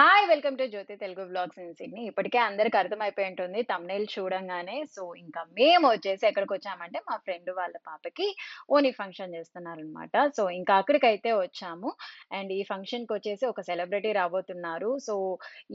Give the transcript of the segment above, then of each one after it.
Hi welcome to Jyothi Telugu blogs in Sydney ఇప్పటికే అందరికి అర్థమైపోయి ఉంటుంది తమ్నేల్ చూడంగానే. సో ఇంకా మేము వచ్చేసి ఎక్కడికి వచ్చామంటే మా ఫ్రెండ్ వాళ్ళ పాపకి ఓనీ ఫంక్షన్ చేస్తున్నారనమాట సో ఇంకా అక్కడికైతే వచ్చాము. అండ్ ఈ ఫంక్షన్కి వచ్చేసి ఒక సెలబ్రిటీ రాబోతున్నారు. సో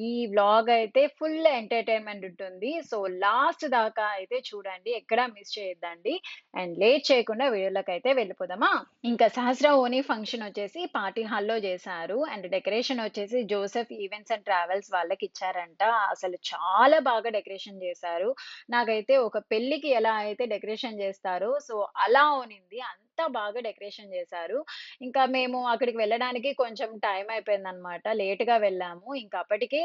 ఈ వ్లాగ్ అయితే ఫుల్ ఎంటర్టైన్మెంట్ ఉంటుంది. సో లాస్ట్ దాకా అయితే చూడండి ఎక్కడా మిస్ చేయొద్దండి. అండ్ లేట్ చేయకుండా వీడియోలోకి అయితే వెళ్ళిపోదామా? ఇంకా సహస్ర ఓనీ ఫంక్షన్ వచ్చేసి పార్టీ హాల్లో చేశారు. అండ్ డెకరేషన్ వచ్చేసి జోసెఫ్ ఈవెంట్స్ అండ్ ట్రావెల్స్ వాళ్ళకి ఇచ్చారంట అసలు చాలా బాగా డెకరేషన్ చేశారు. నాకైతే ఒక పెళ్ళికి ఎలా అయితే డెకరేషన్ చేస్తారో సో అలా ఉనింది అంతా బాగా డెకరేషన్ చేశారు. ఇంకా మేము అక్కడికి వెళ్ళడానికి కొంచెం టైం అయిపోయింది అనమాట లేట్గా వెళ్ళాము. ఇంకా అప్పటికే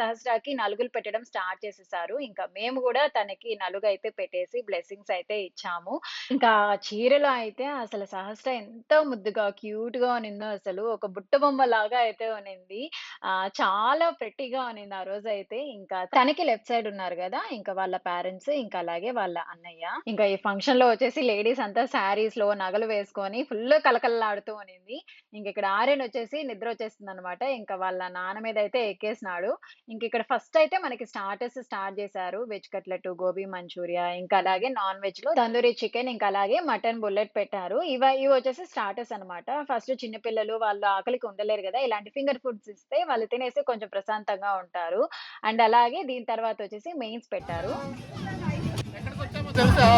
సహస్రాకి నలుగులు పెట్టడం స్టార్ట్ చేసేసారు. ఇంకా మేము కూడా తనకి నలుగు అయితే పెట్టేసి బ్లెస్సింగ్స్ అయితే ఇచ్చాము. ఇంకా చీరలో అయితే అసలు సహస్ర ఎంత ముద్దుగా క్యూట్గా ఉన్నిందో అసలు. ఒక బుట్ట బొమ్మ లాగా అయితే ఉన్నింది. ఆ చాలా ప్రెట్టిగా ఉన్నింది ఆ రోజు అయితే. ఇంకా తనకి లెఫ్ట్ సైడ్ ఉన్నారు కదా ఇంకా వాళ్ళ పేరెంట్స్ ఇంకా అలాగే వాళ్ళ అన్నయ్య. ఇంకా ఈ ఫంక్షన్లో వచ్చేసి లేడీస్ అంతా శారీస్లో నగలు వేసుకొని ఫుల్ కలకలలాడుతూ ఉన్నింది ఇంక ఇక్కడ ఆర్యన్ వచ్చేసి నిద్ర వచ్చేస్తుంది అనమాట ఇంకా వాళ్ళ నాన్న మీద అయితే ఎక్కేసినాడు. ఇంక ఇక్కడ ఫస్ట్ అయితే మనకి స్టార్టర్స్ స్టార్ట్ చేశారు. వెజ్ కట్లెట్ గోబీ మంచూరియా ఇంకా అలాగే నాన్ వెజ్లో తందూరి చికెన్ ఇంకా అలాగే మటన్ బుల్లెట్ పెట్టారు. ఇవి ఇవి వచ్చేసి స్టార్టర్స్ అన్నమాట. ఫస్ట్ చిన్న పిల్లలు వాళ్ళు ఆకలికి ఉండలేరు కదా. ఇలాంటి ఫింగర్ ఫుడ్స్ ఇస్తే వాళ్ళు తినేసి కొంచెం ప్రశాంతంగా ఉంటారు. అండ్ అలాగే దీని తర్వాత వచ్చేసి మెయిన్స్ పెట్టారు. ఎక్కడికి వచ్చామో తెలుసా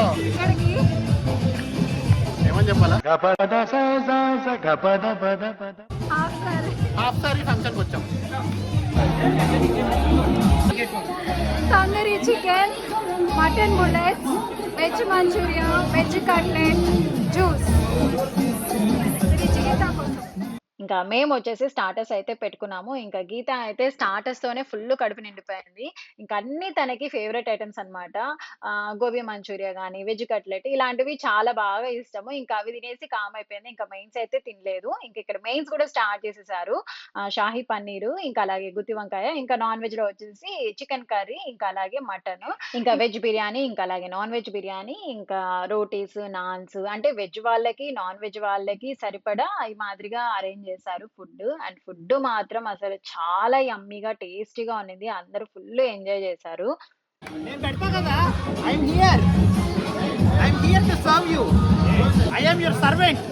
ఏమని చెప్పాలా? హాఫ్ సారీ ఫంక్షన్కి వచ్చాం. Tandoori chicken mutton bullets veg manchurian veg cutlet juice. Chicken కోసం ఇంకా మేము వచ్చేసి స్టార్టర్స్ అయితే పెట్టుకున్నాము. ఇంకా గీత అయితే స్టార్టర్స్ తోనే ఫుల్ కడుపు నిండిపోయింది. ఇంకా అన్ని తనకి ఫేవరెట్ ఐటమ్స్ అన్నమాట. ఆ, గోబీ మంచూరియా కానీ వెజ్ కట్లెట్ ఇలాంటివి చాలా బాగా ఇష్టము. ఇంకా అవి తినేసి కామ్ అయిపోయింది. ఇంకా మెయిన్స్ అయితే తినలేదు. ఇంకా ఇక్కడ మెయిన్స్ కూడా స్టార్ట్ చేసేసారు. షాహీ పన్నీరు ఇంకా అలాగే గుత్తి వంకాయ ఇంకా నాన్ వెజ్లో వచ్చేసి చికెన్ కర్రీ ఇంకా అలాగే మటన్ ఇంకా వెజ్ బిర్యానీ ఇంకా అలాగే నాన్ వెజ్ బిర్యానీ ఇంకా రోటీస్ నాన్స్ అంటే వెజ్ వాళ్ళకి నాన్ వెజ్ వాళ్ళకి సరిపడా ఈ మాదిరిగా అరేంజ్ చేశారు ఫుడ్ అండ్ ఫుడ్ మాత్రం అసలు చాలా యమ్మీగా టేస్టీగా ఉన్నింది. అందరూ ఫుల్ ఎంజాయ్ చేశారు. నేను పెడతా కదా. I'm here I'm here to serve you I'm your servant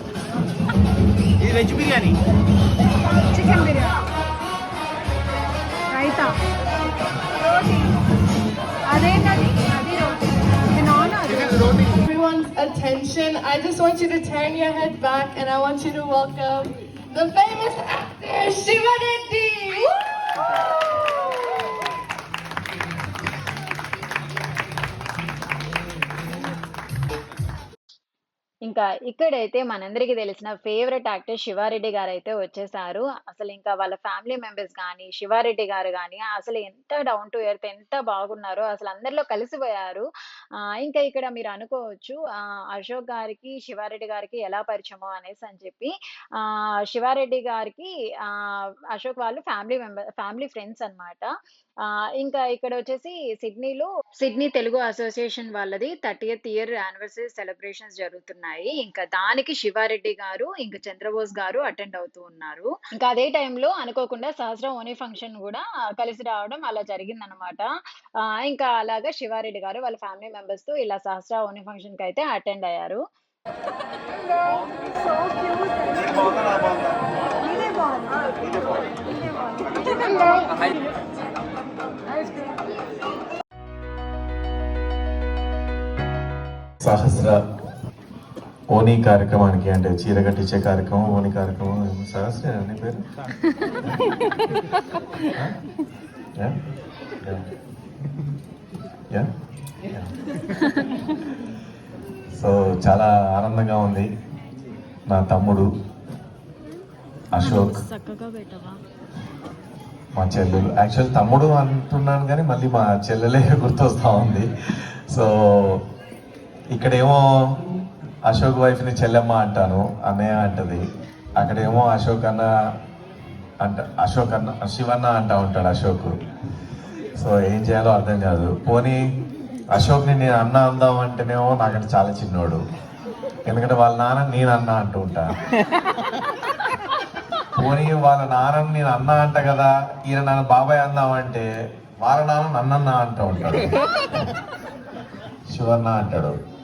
ఇది వెజ్ బిర్యానీ. చికెన్ బిర్యానీ. రైతా రోటీ అదేంటది అది రోటీ ఇది నాన్ అది everyone's attention. I just want you to turn your head back and I want you to welcome the famous actor Shiva Reddy. ఇంకా ఇక్కడైతే మనందరికీ తెలిసిన ఫేవరెట్ యాక్టర్ శివారెడ్డి గారు అయితే వచ్చేసారు. అసలు ఇంకా వాళ్ళ ఫ్యామిలీ మెంబర్స్ కానీ శివారెడ్డి గారు కానీ అసలు ఎంత డౌన్ టు ఎర్త్ ఎంత బాగున్నారో అసలు అందరిలో కలిసిపోయారు. ఇంకా ఇక్కడ మీరు అనుకోవచ్చు అశోక్ గారికి శివారెడ్డి గారికి ఎలా పరిచయమో అనేసి అని చెప్పి శివారెడ్డి గారికి అశోక్ వాళ్ళు ఫ్యామిలీ మెంబర్ ఫ్యామిలీ ఫ్రెండ్స్ అన్నమాట. ఇంకా ఇక్కడ వచ్చేసి సిడ్నీలో సిడ్నీ తెలుగు అసోసియేషన్ వాళ్ళది థర్టీ ఇయర్ యానివర్సరీ సెలబ్రేషన్స్ జరుగుతున్నాయి. ఇంకా దానికి శివారెడ్డి గారు ఇంకా చంద్రబోస్ గారు అటెండ్ అవుతూ ఉన్నారు. ఇంకా అదే టైంలో అనుకోకుండా సహస్రం ఓనీ ఫంక్షన్ కూడా కలిసి రావడం అలా జరిగిందనమాట అనమాట ఇంకా అలాగా శివారెడ్డి గారు వాళ్ళ ఫ్యామిలీ మెంబర్స్తో ఇలా సహస్ర ఓనీ ఫంక్షన్కి అయితే అటెండ్ అయ్యారు. సహస్ర ఓనీ కార్యక్రమానికి అంటే చీర కట్టించే కార్యక్రమం ఓనీ కార్యక్రమం సహస్ర అని పేరు. సో చాలా ఆనందంగా ఉంది నా తమ్ముడు అశోక్. మా చెల్లెలు. యాక్చువల్ తమ్ముడు అంటున్నాను కానీ మళ్ళీ మా చెల్లెలే గుర్తొస్తా ఉంది. సో ఇక్కడేమో అశోక్ వైఫ్ని చెల్లెమ్మ అంటాను అన్నయ్య అంటది. అక్కడేమో అశోక్ అన్న అంట అశోక్ అన్న శివన్న అంటా ఉంటాడు అశోక్. సో ఏం చేయాలో అర్థం కాదు. పోనీ అశోక్ని నేను అన్న అందాం అంటేనేమో నాకంటే చాలా చిన్నోడు. ఎందుకంటే వాళ్ళ నాన్న నేను అన్న అంటూ ఉంటా. పోనీ వాళ్ళ నాన్నని నేను అన్న అంట కదా ఈయన నాన్న బాబాయ్ అందామంటే వాళ్ళ నాన్న నన్నన్న అంటూ ఉంటాడు. శివన్న అంటాడు.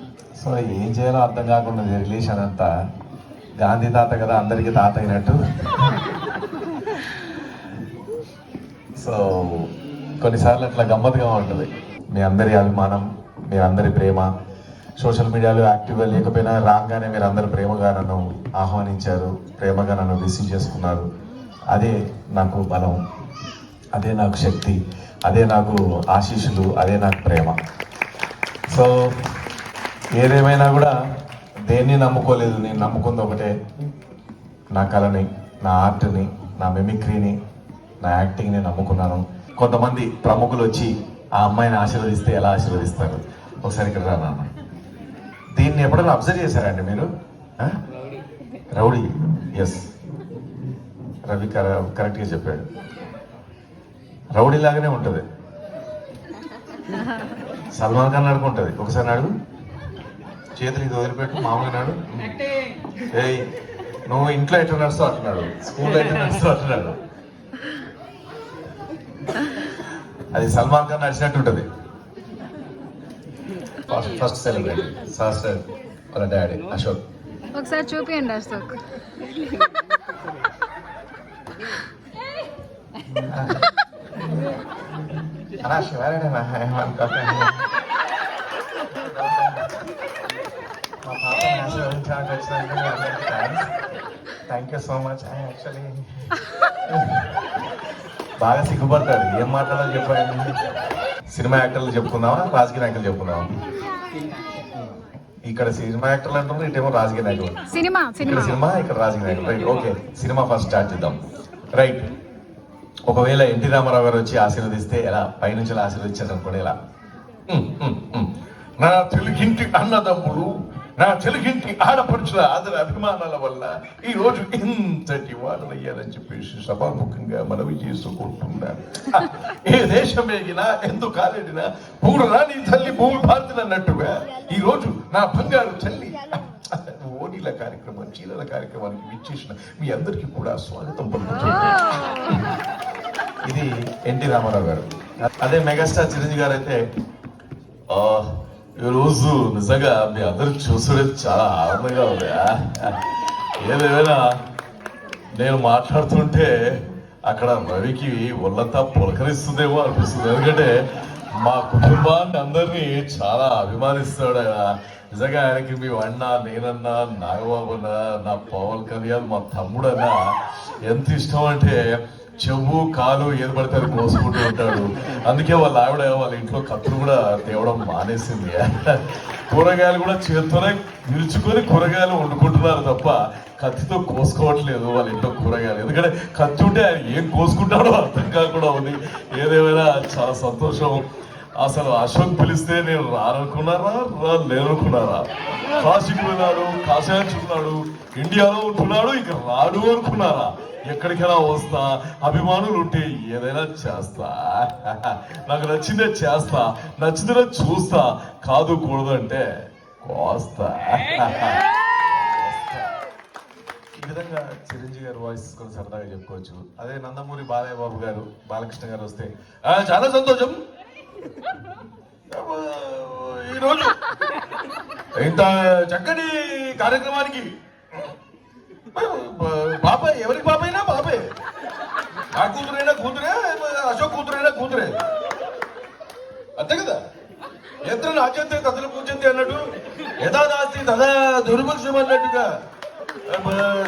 సో ఏం చేయాలో అర్థం కాకుండా రిలేషన్ అంతా గాంధీ తాత కదా అందరికీ తాత అయినట్టు. సో కొన్నిసార్లు అట్లా గమ్మత్తుగా ఉంటుంది. మీ అందరి అభిమానం మీ అందరి ప్రేమ సోషల్ మీడియాలో యాక్టివ్గా లేకపోయినా రాగానే మీరు అందరు ప్రేమగా నన్ను ఆహ్వానించారు ప్రేమగా నన్ను రిసీవ్ చేసుకున్నారు. అదే నాకు బలం అదే నాకు శక్తి అదే నాకు ఆశీస్సులు అదే నాకు ప్రేమ. సో ఏదేమైనా కూడా దేన్ని నమ్ముకోలేదు నేను నమ్ముకుంది ఒకటే. నా కళని నా ఆర్ట్ని నా మిమిక్రీని నా యాక్టింగ్ని నమ్ముకున్నాను. కొంతమంది ప్రముఖులు వచ్చి ఆ అమ్మాయిని ఆశీర్వదిస్తే ఎలా ఆశీర్వదిస్తారు? ఒకసారి ఇక్కడ రా నాన్న. దీన్ని ఎప్పుడైనా అబ్జర్వ్ చేశారండి మీరు? రౌడీ. ఎస్ రవి కర- కరెక్ట్గా చెప్పాడు. రౌడీ లాగానే ఉంటుంది. సల్మాన్ ఖాన్ నడుకుంటుంది ఒకసారి అడుగు చేతులు ఇది వదిలిపెట్టు మామూలుగా నాడు. ఏయ్ నువ్వు ఇంట్లో ఎట్లా నడుస్తావు అంటున్నాడు. స్కూల్లో ఎట్లా నడుస్తావు అంటున్నాడు. అది సల్మాన్ ఖాన్ నడిచినట్టు ఉంటుంది. ఫస్ట్ ఫస్ట్ సెలబ్రిటీ ఫస్ట్ వాళ్ళ డాడీ అశోక్. ఒకసారి చూపియండి అశోక్. అలా శివారెడ్డి మా పాపని ఆశీర్వదించడానికి వచ్చినందుకు మీ అందరికీ thanks thank you so much I actually బాగా సిగ్గుపడతాడు. ఏం మాట్లాడాలో చెప్పండి. సినిమా యాక్టర్లు చెప్పుకుందామా? రాజకీయ నాయకులు చెప్పుకుందామా? ఇక్కడ సినిమా యాక్టర్లు అంటున్నారు ఇటేమో రాజకీయ నాయకులు. సినిమా ఇక్కడ సినిమా ఇక్కడ రాజకీయ నాయకులు. రైట్ ఓకే సినిమా ఫస్ట్ స్టార్ట్ చేద్దాం. రైట్ ఒకవేళ ఎన్టీ రామారావు గారు వచ్చి ఆశీర్వదిస్తే ఎలా? పైనుంచి ఆశీర్వదించారు అనుకోండి ఎలా. నా తెలుగింటి అన్నదమ్ములు నా తెలుగింటి ఆడపడుచుల ఆదర అభిమానాల వల్ల ఈ రోజు ఇంతటి వాళ్ళయ్యారని చెప్పేసి సభాముఖంగా మనవి చేసుకుంటున్నాను ఏ దేశం ఎగినా ఎందుకు కాలేడినా పూడు రాని తల్లి భూమి భారతులన్నట్టుగా ఈ రోజు నా బంగారు తల్లి ఓడిల కార్యక్రమం చీరల కార్యక్రమానికి విచ్చేసిన మీ అందరికీ కూడా స్వాగతం పలుకుతున్నాను ఇది ఎన్టీ రామారావు గారు. అదే మెగాస్టార్ చిరంజీవి గారు అయితే ఈరోజు రోజు నిజంగా మీ అందరూ చూసుడే చాలా ఆనందంగా ఉంది ఆ, ఏదేమైనా నేను మాట్లాడుతుంటే అక్కడ రవికి ఒళ్ళంతా పులకరిస్తుందేమో అనిపిస్తుంది. ఎందుకంటే మా కుటుంబాన్ని అందరినీ చాలా అభిమానిస్తాడు ఆయన. నిజంగా ఆయనకి మీ అన్న నేనన్నా నాగబాబు అన్న నా పవన్ కళ్యాణ్ మా తమ్ముడన్నా ఎంత ఇష్టం అంటే చెవు కాలు ఏది పడితే అది కోసుకుంటూ ఉంటాడు. అందుకే వాళ్ళ ఆవిడ వాళ్ళ ఇంట్లో కత్తులు కూడా తేవడం మానేసింది. కూరగాయలు కూడా చేత్తోనే నిలుచుకొని కూరగాయలు వండుకుంటున్నారు తప్ప కత్తితో కోసుకోవట్లేదు వాళ్ళ ఇంట్లో కూరగాయలు. ఎందుకంటే కత్తి ఉంటే ఆయన ఏం కోసుకుంటాడో అర్థం కాకుండా ఉంది. ఏదేమైనా చాలా సంతోషం. అసలు అశోక్ పిలిస్తే నేను రానుకున్నారా? రా లేనుకున్నారా? కాశీకి వెళ్ళాడు కాశాయించుకున్నాడు ఇండియాలో ఉంటున్నాడు ఇక రాడు అనుకున్నారా? ఎక్కడికైనా వస్తా అభిమానులు ఉంటే ఏదైనా చేస్తా. నాకు నచ్చిందే చేస్తా నచ్చిందే చూస్తా. కాదు కూడదు అంటే కోస్తా. ఈ విధంగా చిరంజీవి గారు వాయిస్ కొన్ని సరదాగా చెప్పుకోవచ్చు. అదే నందమూరి బాలయ్య బాబు గారు బాలకృష్ణ గారు వస్తే చాలా సంతోషం. ఈరోజు ఇంత చక్కటి కార్యక్రమానికి బాబాయ్ ఎవరికి బాబాయినా బాబాయ్ నా కూతురైనా కూతురే అశోక్ కూతురైనా కూతురే. అంతే కదా? ఎంత నాచేతే తదలు కూర్చుంది అన్నట్టు యథాదాస్తి తదా దుర్భిక్షం అన్నట్టుగా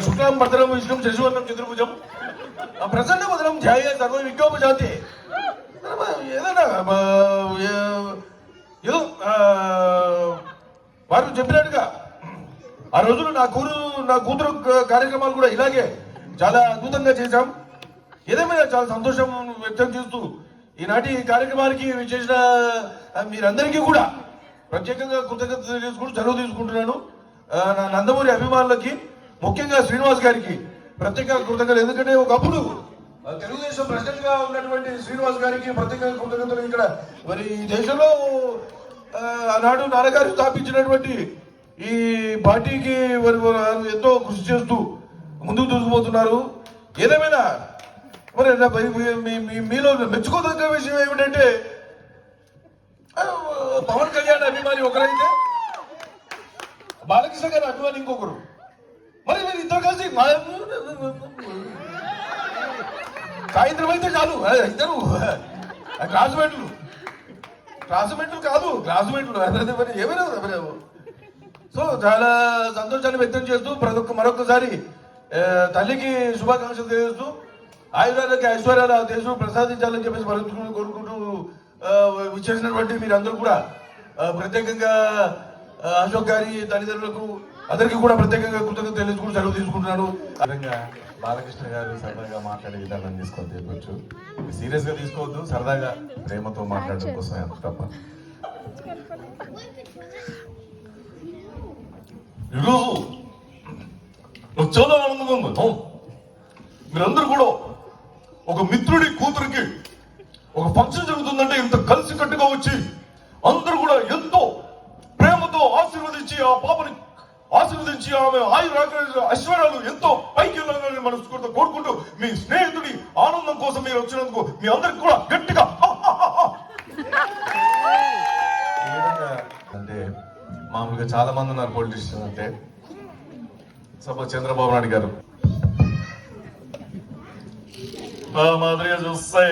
శుక్లం భద్రం విష్ణుం శశివర్ణం చతుర్భుజం. ప్రసన్న భద్రం ధ్యాయ సర్వ విజ్ఞోపజాతి. ఏదైనా ఏదో వారు చెప్పినట్టుగా ఆ రోజులు నా కూరు నా కూతురు కార్యక్రమాలు కూడా ఇలాగే చాలా అద్భుతంగా చేశాం. ఏదేమైనా చాలా సంతోషం వ్యక్తం చేస్తూ ఈనాటి కార్యక్రమానికి చేసిన మీరందరికీ కూడా ప్రత్యేకంగా కృతజ్ఞత తెలియజేసుకుంటూ చదువు తీసుకుంటున్నాను. నా నందమూరి అభిమానులకి ముఖ్యంగా శ్రీనివాస్ గారికి ప్రత్యేక కృతజ్ఞతలు. ఎందుకంటే ఒకప్పుడు తెలుగుదేశం ప్రెసిడెంట్గా ఉన్నటువంటి శ్రీనివాస్ గారికి ప్రత్యేక కృతజ్ఞతలు ఇక్కడ. మరి ఈ దేశంలో ఆనాడు నాన్నగారు స్థాపించినటువంటి ఈ పార్టీకి మరి ఎంతో కృషి చేస్తూ ముందుకు దూసుకుపోతున్నారు. ఏదేమైనా మరి మీలో మెచ్చుకోదగ్గ విషయం ఏమిటంటే పవన్ కళ్యాణ్ అభిమాని ఒకరైతే బాలకృష్ణ గారి అభిమాని ఇంకొకరు. మరి మీరు ఇద్దరు కలిసి సాయంత్రం అయితే చాలు ఇద్దరు. క్లాస్మేట్లు క్లాస్మేట్లు కాదు క్లాస్మేట్లు మరి ఏమైనా సో చాలా సంతోషాన్ని వ్యక్తం చేస్తూ ప్రతి ఒక్క మరొకసారి తల్లికి శుభాకాంక్షలు తెలియజేస్తూ ఆయుధాలకి ఐశ్వర్యాలు తెలుసు ప్రసాదించాలని చెప్పేసి మరొకరు కోరుకుంటూ విచ్చేసినటువంటి విచ్చేసినటువంటి మీరందరూ కూడా ప్రత్యేకంగా అశోక్ గారి తల్లిదండ్రులకు అందరికీ కూడా ప్రత్యేకంగా కృతజ్ఞత తెలుసుకుంటూ సెలవు తీసుకుంటున్నాను. బాలకృష్ణ గారు సరదాగా మాట్లాడే విధానం తీసుకొని తీయవచ్చు సీరియస్గా తీసుకోవద్దు సరదాగా ప్రేమతో మాట్లాడడం కోసం ఎంత తప్ప. ఈరోజు నాకు చాలా ఆనందంగా ఉంది. మీరందరూ కూడా ఒక మిత్రుడి కూతురికి ఒక ఫంక్షన్ జరుగుతుందంటే ఇంత కలిసి కట్టుగా వచ్చి అందరూ కూడా ఎంతో ప్రేమతో ఆశీర్వదించి ఆ పాపని ఆశీర్వదించి ఆమె ఆయుర ఐశ్వర్యాలు ఎంతో పైకి వెళ్ళాలని కోరుకుంటూ మీ స్నేహితుడి ఆనందం కోసం మీరు వచ్చినందుకు మీ అందరికి కూడా గట్టిగా అంటే మామూలుగా చాలా మంది ఉన్నారు పొలిటీషియన్ అంటే. సపోజ్ చంద్రబాబు నాయుడు గారు. మాదిరిగా చూస్తే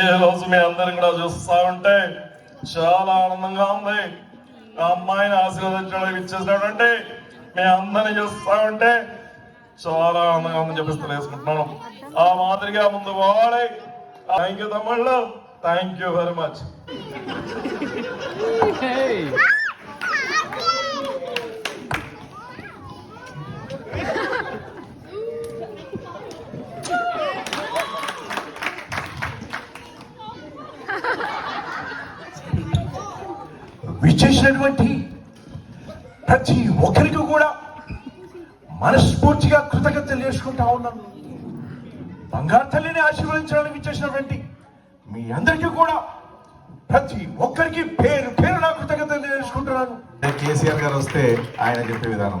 ఈ రోజు మీ అందరం కూడా చూస్తా ఉంటే చాలా ఆనందంగా ఉంది. ఆ అమ్మాయిని ఆశీర్వదించడానికి ఇచ్చేసినటువంటి మీ అందరిని చూస్తా ఉంటే చాలా ఆనందంగా ఉందని చెప్పేసి తెలియజేసుకుంటున్నాను ఆ మాదిరిగా ముందు పోవాలి థ్యాంక్ యూ తమ్ముళ్ళు థ్యాంక్ యూ వెరీ మచ్ విచ్చేసినటువంటి ప్రతి ఒక్కరికి కూడా మనస్ఫూర్తిగా కృతజ్ఞతలు చేసుకుంటా ఉన్నాను. బంగారు తల్లిని ఆశీర్వదించడానికి విచ్చేసినటువంటి మీ అందరికీ కూడా ప్రతి ఒక్కరికి పేరు పేరు నా కృతజ్ఞతలు చేసుకుంటున్నాను అంటే కేసీఆర్ గారు వస్తే ఆయన చెప్పే విధానం.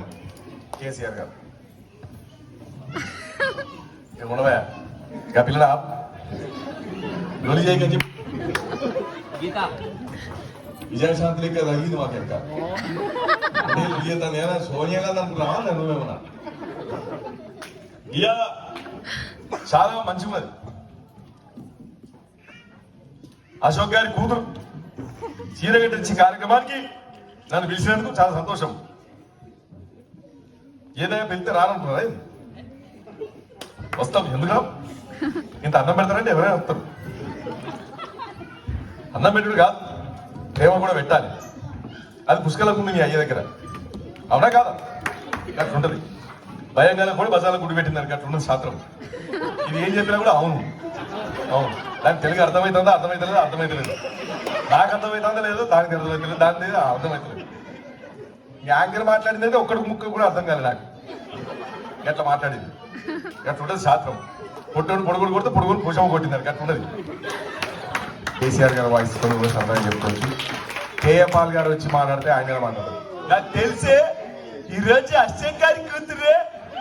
కేసీఆర్ గారు. ఉండవా పిల్లడా? గొలి చెప్పి. విజయశాంతి లెక్క తగ్గింది మాకు అంటే నేను సోనియా గాంధీ అనుకున్నావా నేను నువ్వేమన్నా ఇయా చాలా మంచి ఉన్నది అశోక్ గారి కూతురు. చీర కట్టించే కార్యక్రమానికి నన్ను పిలిచినందుకు చాలా సంతోషం. ఏదైనా పిలిస్తే రానుకుంటున్నారా ఏంది? వస్తాం. ఎందుకు? ఇంత అన్నం పెడతారంటే ఎవరైనా వస్తారు. అన్నం పెట్టుడు కాదు. ప్రేమ కూడా పెట్టాలి. అది పుష్కలకు ఉంది మీ అయ్య దగ్గర. అవునా కాదా? అట్లా భయంగా కూడా బజార్లో గుడి పెట్టింది అట్లా ఉన్నది శాస్త్రం ఇది ఏం చెప్పినా కూడా అవును. అవును. దానికి తెలుగు అర్థమవుతుందా అర్థమవుతుందా అర్థమవుతలేదు నాకు అర్థమవుతుందా లేదు దానికి అర్థమవుతలేదు దాని లేదు అర్థమవుతలేదు యాంకర్ మాట్లాడింది అయితే ఒక్కడికి ముక్క కూడా అర్థం కాలేదు నాకు. ఎట్లా మాట్లాడింది? ఎట్లా ఉంటుంది శాస్త్రం పొట్టుని పొడుగుడు కొడితే పొడుగుని పుషం కొట్టింది అట్లా ఉన్నది కేసీఆర్ గారు వాయిస్ కొని కూడా సరదాగా చెప్పుకోవచ్చు. కేఎపాల్ గారు వచ్చి మాట్లాడితే ఆయన గారు మాట్లాడతారు. నాకు తెలిసే ఈ రోజు అశ్వం గారి కూతురే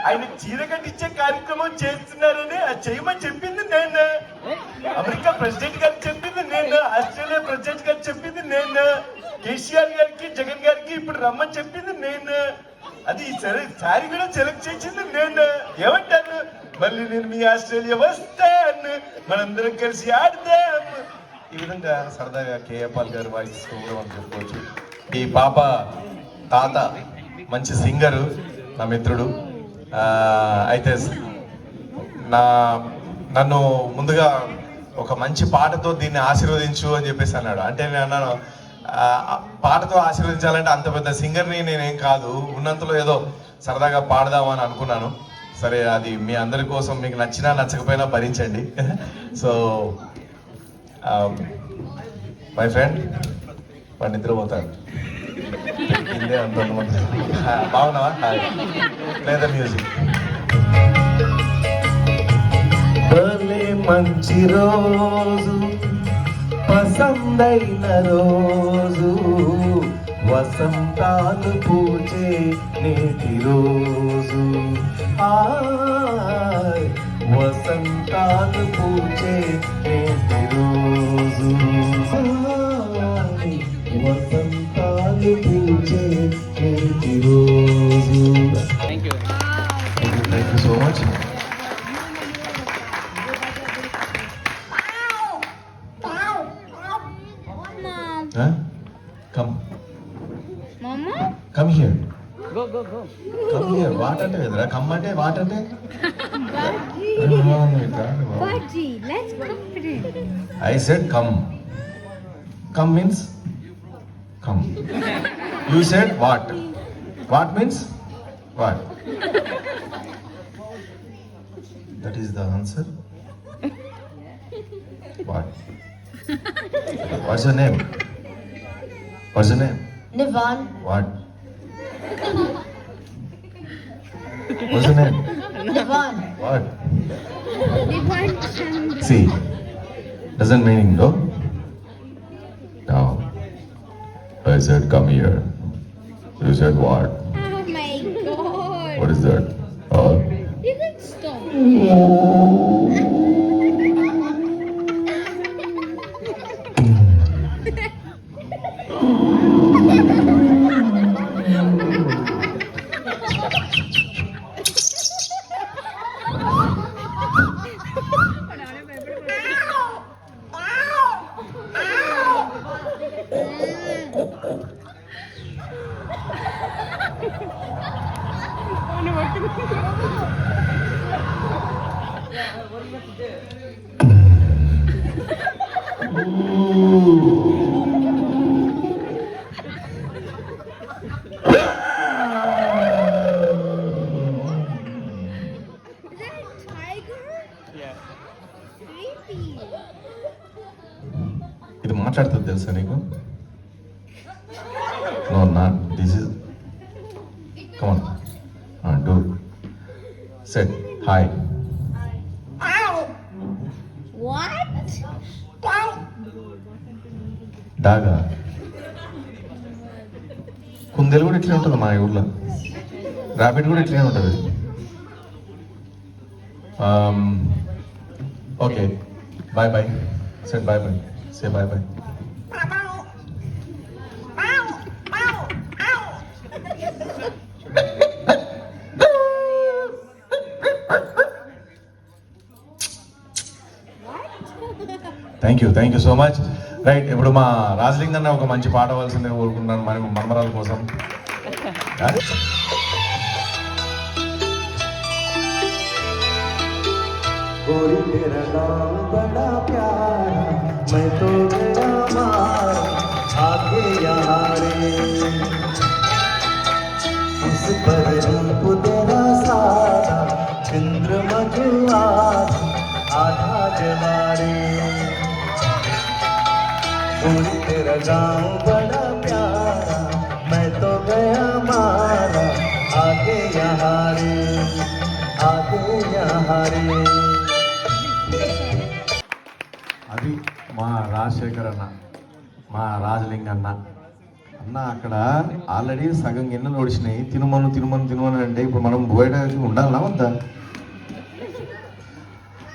ఆయన చీర కట్టించే కార్యక్రమం చేస్తున్నారని అది చేయమని చెప్పింది నేను. అమెరికా ప్రెసిడెంట్ గారికి చెప్పింది నేను ఆస్ట్రేలియా ప్రెసిడెంట్ గారికి చెప్పింది నేను. కేసీఆర్ గారికి జగన్ గారికి ఇప్పుడు రమ్మని చెప్పింది నేను. అది సరే సారి కూడా సెలెక్ట్ చేసింది నేను. ఏమంటాను మళ్ళీ నేను మీ ఆస్ట్రేలియా వస్తాను మనందరం కలిసి ఆడతాను ఈ విధంగా సరదాగా కేఏ పాల్ గారు వాయిస్తూ కూడా చెప్పుకోవచ్చు. ఈ పాప తాత మంచి సింగరు నా మిత్రుడు. అయితే నా నన్ను ముందుగా ఒక మంచి పాటతో దీన్ని ఆశీర్వదించు అని చెప్పేసి అన్నాడు. అంటే నేను అన్నాను పాటతో ఆశీర్వదించాలంటే అంత పెద్ద సింగర్ని నేనేం కాదు. ఉన్నంతలో ఏదో సరదాగా పాడదామని అనుకున్నాను. సరే అది మీ అందరి కోసం మీకు నచ్చినా నచ్చకపోయినా భరించండి. సో Um, మై ఫ్రెండ్ వాడు నిద్రపోతాడు ఇదే అంత ఉన్నమాట. ఆ, బాగున్నావా? లేదా మ్యూజిక్ మంచి రోజు పసందైన రోజు వసంతాలు పూచే నేటి రోజు. వసంత వసంతాలు పూచే రోజు వసంతాలు పూచే రోజు thank you thank you so much come come here go go go come here what అంటే కదరా? కమ్ అంటే వాట్ అంటే? Oh Budgie, let's confident. I said come. Come means come. You said what? What means what? That is the answer. What? What's your name? What's your name? Nivan. What? What's your name? What? See, doesn't meaning no? No. I said come here. You said what? Oh my god. What is that? Uh, You can stop. డాగా. కుందేలు కూడా ఇట్లే ఉంటుంది మా ఊర్లో. Rapid కూడా ఇట్లే ఉంటుంది. Okay bye bye set bye bye say bye bye thank you thank you so much right ఇప్పుడు మా రాజలింగ్ అన్న ఒక మంచి పాట అవ్వాల్సిందే కోరుకుంటున్నాను మరి మనమరాల కోసం. गोरी गोरी तेरा गाँव बड़ा प्यारा मैं तो गया मारा आगे यहाँ रे आगे यहाँ रे అది మా రాజశేఖర్ అన్న మా రాజలింగ అన్న అన్న అక్కడ ఆల్రెడీ సగం గిన్నెలు ఒడిచినాయి తినుమను తినుమను తినుమను అంటే ఇప్పుడు మనం పోయడానికి ఉండాలన్నా వద్దా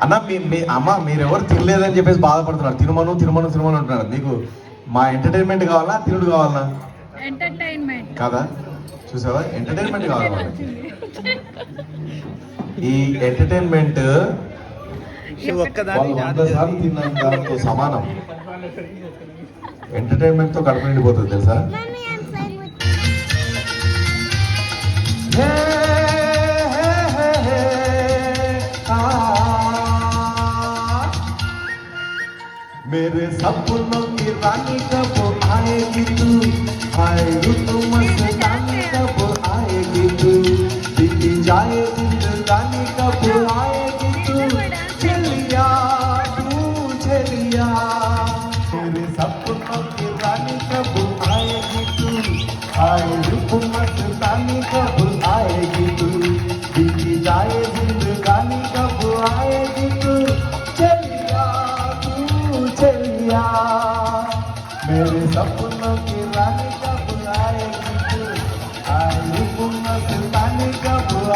అన్న మీ మీ అమ్మ మీరెవరు తినలేదని చెప్పేసి బాధపడుతున్నారు తినుమను తినుమను తినుమను అంటున్నారు మీకు మా ఎంటర్టైన్మెంట్ కావాలా తినుడు కావాలా Entertainment. కాదా చూసావా ఎంటర్టైన్మెంట్ కావాలి వాళ్ళకి. ఈ ఎంటర్టైన్మెంట్ నువ్వు ఒక్కదాని వాళ్ళు వంద సార్లు తిన్నాం దాంతో సమానం ఎంటర్టైన్మెంట్ తో కడుపు నిండిపోతుంది తెలుసా हे हे हे हे आ मेरे सपनों रानी कब आएगी तू? आए ऋतु मस्तानी कब आएगी तू? बीती जाए जिंदगानी कब आएगी तू? चलिया तू चलिया मेरे सपनों की रानी कब आएगी तू? आए ऋतु मस्तानी कब जिंदगानी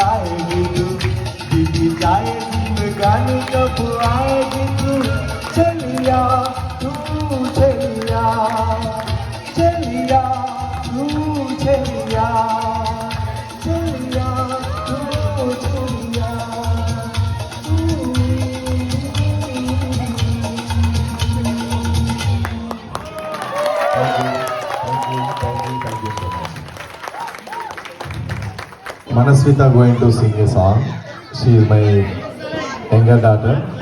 आएगी तू चलिया तू चलिया Manasvita going to sing a song. She is my younger daughter.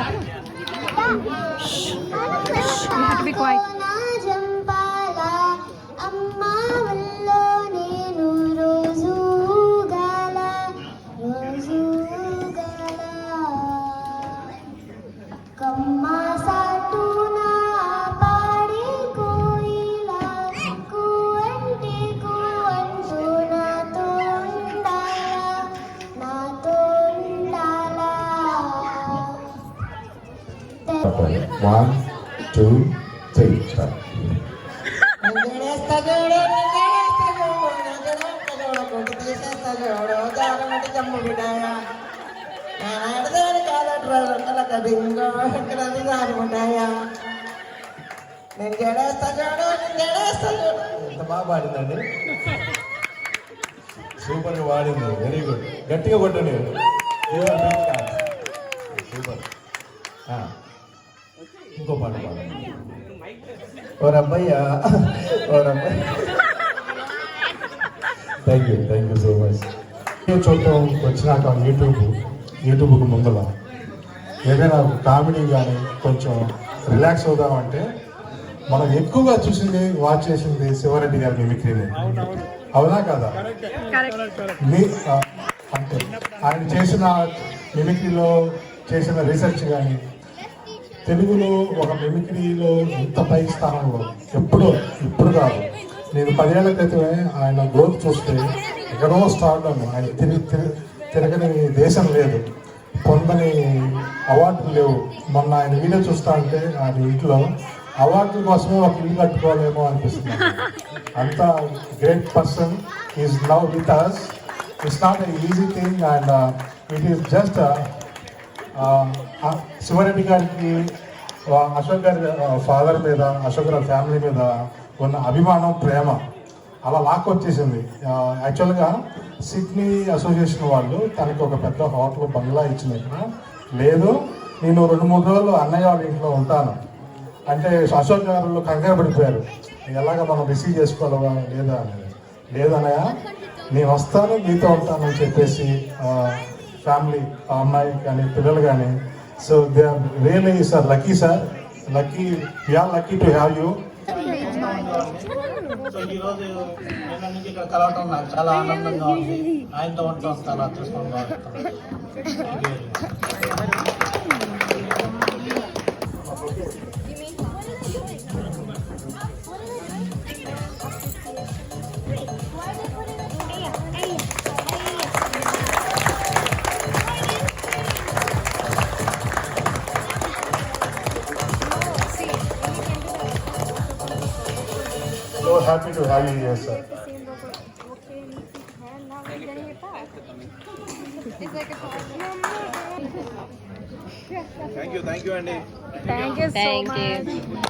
గట్టిగా కొట్టండి. సూపర్. ఇంకో పాట పాడండి thank you thank you so much చూడటం వచ్చినాక యూట్యూబ్ యూట్యూబ్కి ముందర ఏదైనా కామెడీ కానీ కొంచెం రిలాక్స్ అవుదామంటే మనం ఎక్కువగా చూసింది వాచ్ చేసింది శివారెడ్డి గారి మిమిక్రీని అవునా కదా? మీ ఆ, అంటే ఆయన చేసిన మిమిక్రీలో చేసిన రీసెర్చ్ కానీ తెలుగులో ఒక మిమిక్రీలో ఇంత పై స్థానంలో ఎప్పుడో ఇప్పుడు కాదు. నేను పదేళ్ళ క్రితమే ఆయన గ్రోత్ చూస్తే ఎక్కడో స్టార్డమ్ ఆయన తిరిగి తిరగని దేశం లేదు. పొందని అవార్డులు లేవు. మొన్న ఆయన వీడియో చూస్తా అంటే ఆయన ఇంట్లో అవార్డుల కోసమే ఒక ఇల్లు కట్టుకోవాలేమో అనిపిస్తుంది. అంత great person is now with us it's not easy thing and it is just ఆ శివరెడ్డి గారికి అశోక్ గారి uh, ఫాదర్ మీద అశోక్ గారి ఫ్యామిలీ మీద ఉన్న అభిమానం ప్రేమ అలా లాక్కొచ్చేసింది యాక్చువల్గా సిడ్నీ అసోసియేషన్ వాళ్ళు తనకి ఒక పెద్ద హోటల్ బంగ్లా ఇచ్చిన లేదు నేను రెండు మూడు రోజులు అన్నయ్య వాళ్ళ ఇంట్లో ఉంటాను. అంటే అశోక్ గారు కంగారు పడిపోయారు. ఎలాగ మనం రిసీవ్ చేసుకోవాలా లేదా అనేది. లేదన్నయ్య నేను వస్తాను మీతో ఉంటానని చెప్పేసి ఫ్యామిలీ ఆ అమ్మాయి కానీ పిల్లలు కానీ. So they are really sir lucky sir lucky are lucky to have you so ఇక్కడ కలవటం నాకు చాలా ఆనందంగా ఉంది. ఆయనతో ఉండటం చాలా అదృష్టంగా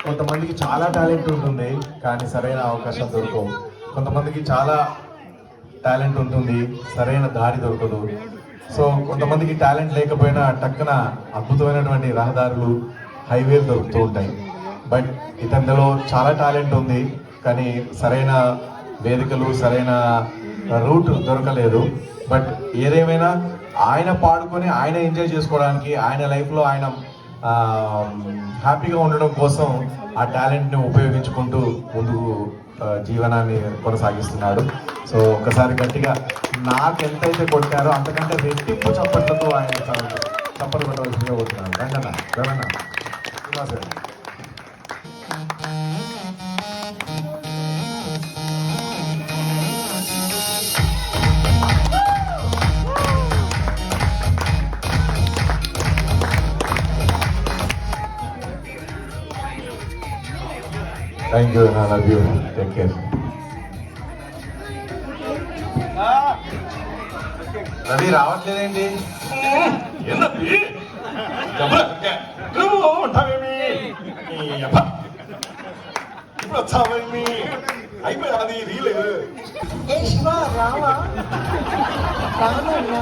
కొంతమందికి చాలా టాలెంట్ ఉంటుంది కానీ సరైన అవకాశం దొరకవు. కొంతమందికి చాలా టాలెంట్ ఉంటుంది సరైన దారి దొరకదు. సో కొంతమందికి టాలెంట్ లేకపోయినా టక్కున అద్భుతమైనటువంటి రహదారులు హైవేలు దొరుకుతూ ఉంటాయి. బట్ ఇతనిలో చాలా టాలెంట్ ఉంది. కానీ సరైన వేదికలు సరైన రూట్ దొరకలేదు. బట్ ఏదేమైనా ఆయన పాడుకొని ఆయన ఎంజాయ్ చేసుకోవడానికి ఆయన లైఫ్లో ఆయన హ్యాపీగా ఉండడం కోసం ఆ టాలెంట్ని ఉపయోగించుకుంటూ ముందుకు జీవనాన్ని కొనసాగిస్తున్నాడు. సో ఒకసారి గట్టిగా నాకు ఎంతైతే కొట్టారో అంతకంటే రెట్టింపు చప్పట్లతో ఆయన చప్పట్లు కొట్టవలసిందిగా కోరుతున్నాను. రంగన్న రంగన్న సార్ గారు. Thank you I love you take care Ravi రావట్లేదేంటి ఏంటది? చెప్పరా? నువ్వు ఉంటావేమి నీ అబ్బ. ఇప్పుడు వచ్చావేమి అయిపోయి అది రీల్ ఏ శివ రావా రానున్నా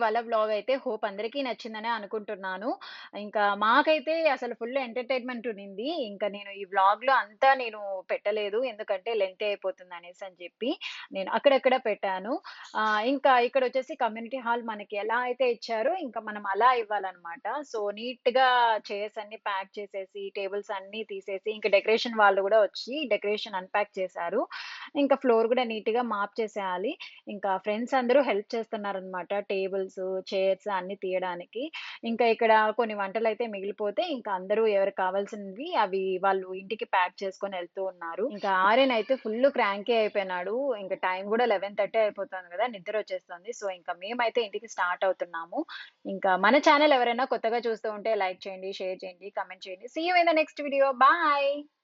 ఇవాళ వ్లాగ్ అయితే హోప్ అందరికీ నచ్చిందనే అనుకుంటున్నాను. ఇంకా మాకైతే అసలు ఫుల్ ఎంటర్‌టైన్‌మెంట్ ఉన్నింది ఇంకా నేను ఈ వ్లాగ్‌లో అంతా నేను పెట్టలేదు. ఎందుకంటే లెంతీ అయిపోతుంది అనేసి అని చెప్పి నేను అక్కడక్కడ పెట్టాను. ఇంకా ఇక్కడ వచ్చేసి కమ్యూనిటీ హాల్ మనకి ఎలా అయితే ఇచ్చారో ఇంకా మనం అలా ఇవ్వాలన్నమాట. సో నీట్‌గా చైర్స్ అన్ని ప్యాక్ చేసేసి, టేబుల్స్ అన్ని తీసేసి, ఇంకా డెకరేషన్ వాళ్ళు కూడా వచ్చి డెకరేషన్ అన్‌ప్యాక్ చేశారు. ఇంకా ఫ్లోర్ గూడా నీట్‌గా మాప్ చేసేయాలి. ఇంకా ఫ్రెండ్స్ అందరూ హెల్ప్ చేస్తున్నారనమాట. టేబుల్స్, చైర్స్ అన్ని తీయడానికి. ఇంకా ఇక్కడ కొన్ని వంటలు అయితే మిగిలిపోతే ఇంకా అందరూ ఎవరికి కావాల్సినవి అవి వాళ్ళు ఇంటికి ప్యాక్ చేసుకొని వెళ్తూ ఉన్నారు. ఇంకా ఆర్యన్ అయితే ఫుల్ క్రాంకీ అయిపోయినాడు. ఇంకా టైం కూడా లెవెన్ థర్టీ అయిపోతుంది కదా నిద్ర వచ్చేస్తుంది సో ఇంకా మేమైతే ఇంటికి స్టార్ట్ అవుతున్నాము. ఇంకా మన ఛానల్ ఎవరైనా కొత్తగా చూస్తూ ఉంటే లైక్ చేయండి, షేర్ చేయండి, కామెంట్ చేయండి. See you in the next video. Bye.